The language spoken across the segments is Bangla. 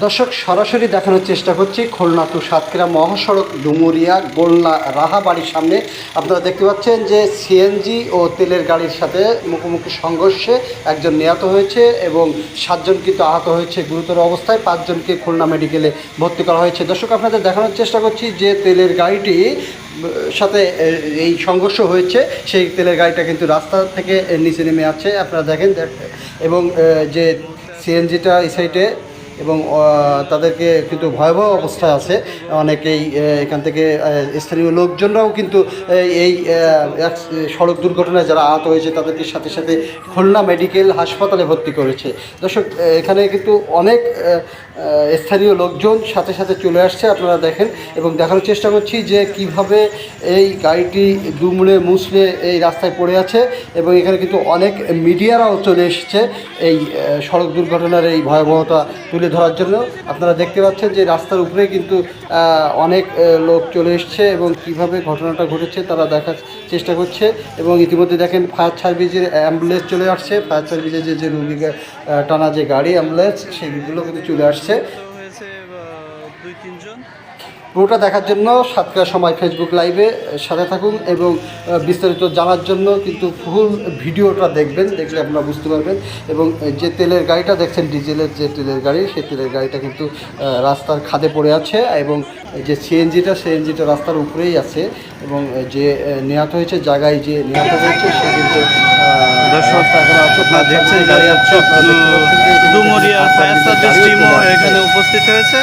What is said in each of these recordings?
দর্শক, সরাসরি দেখানোর চেষ্টা করছি খুলনা টু সাতক্ষীরা মহাসড়ক, ডুমুরিয়া গোলনা রাহাবাড়ির সামনে। আপনারা দেখতে পাচ্ছেন যে সিএনজি ও তেলের গাড়ির সাথে মুখোমুখি সংঘর্ষে একজন নিহত হয়েছে এবং সাতজন কিন্তু আহত হয়েছে। গুরুতর অবস্থায় পাঁচজনকে খুলনা মেডিকেলে ভর্তি করা হয়েছে। দর্শক, আপনাদের দেখানোর চেষ্টা করছি যে তেলের গাড়িটি সাথে এই সংঘর্ষ হয়েছে। সেই তেলের গাড়িটা কিন্তু রাস্তা থেকে নিচে নেমে আছে। আপনারা দেখেন, দেখ- এবং যে সিএনজিটা এই সাইডে এবং তাদেরকে কিন্তু ভয়াবহ অবস্থায় আছে। অনেকেই এখান থেকে স্থানীয় লোকজনরাও কিন্তু এই এক- সড়ক দুর্ঘটনায় যারা আহত হয়েছে, তাদেরকে সাথে সাথে খুলনা মেডিকেল হাসপাতালে ভর্তি করেছে। দর্শক এখানে কিন্তু অনেক স্থানীয় লোকজন সাথে সাথে চলে আসছে, আপনারা দেখেন। এবং দেখানোর চেষ্টা করছি যে কীভাবে এই গাড়িটি দুমড়ে মুছড়ে এই রাস্তায় পড়ে আছে এবং এখানে কিন্তু অনেক মিডিয়ারাও চলে এসেছে এই সড়ক দুর্ঘটনার এই ভয়াবহতা তুলে ধরার জন্য আপনারা দেখতে পাচ্ছেন যে রাস্তার উপরে কিন্তু অনেক লোক চলে এসছে এবং কীভাবে ঘটনাটা ঘটেছে তারা দেখার চেষ্টা করছে এবং ইতিমধ্যে দেখেন ফায়ার সার্ভিসের অ্যাম্বুলেন্স চলে আসছে। ফায়ার সার্ভিসের যে যে রুগী টানা যে গাড়ি অ্যাম্বুলেন্স, সেগুলো কিন্তু চলে আসছে। দুই, তিনজন। পুরোটা দেখার জন্য সাতটা সময় ফেসবুক লাইভে সাথে থাকুন এবং বিস্তারিত জানার জন্য কিন্তু ফুল ভিডিওটা দেখবেন দেখলে আপনারা বুঝতে পারবেন। এবং যে তেলের গাড়িটা দেখছেন ডিজেলের যে তেলের গাড়ি সেই তেলের গাড়িটা কিন্তু রাস্তার খাদে পড়ে আছে এবং যে সিএনজিটা সিএনজিটা রাস্তার উপরেই আছে এবং যে নিহত হয়েছে জায়গায় যে নিহত হয়েছে সে কিন্তু আপনারা দেখছেন গাড়ি এখানে উপস্থিত হয়েছে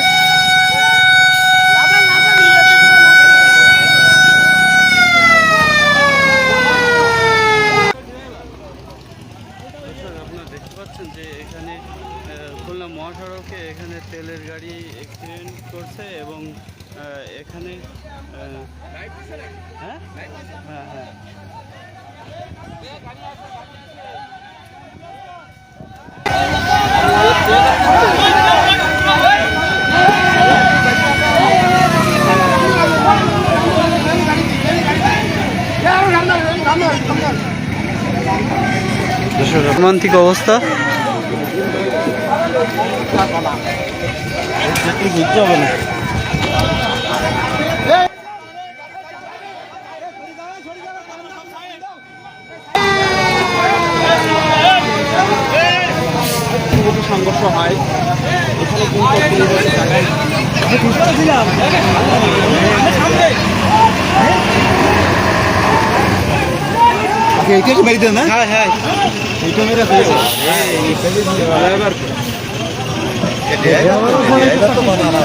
দর্শক, আপনারা দেখতে পাচ্ছেন যে এখানে খুলনা মহাসড়কে এখানে তেলের গাড়ি অ্যাক্সিডেন্ট করছে এবং এখানে হ্যাঁ? হ্যাঁ হ্যাঁ। অবস্থা? বুঝতে হবে না। সংঘর্ষ হয় এখানে কিন্তু এইটা মেরে দেন না? হ্যাঁ হ্যাঁ। এইটা মেরে ফেলেছে এবার তো বানানা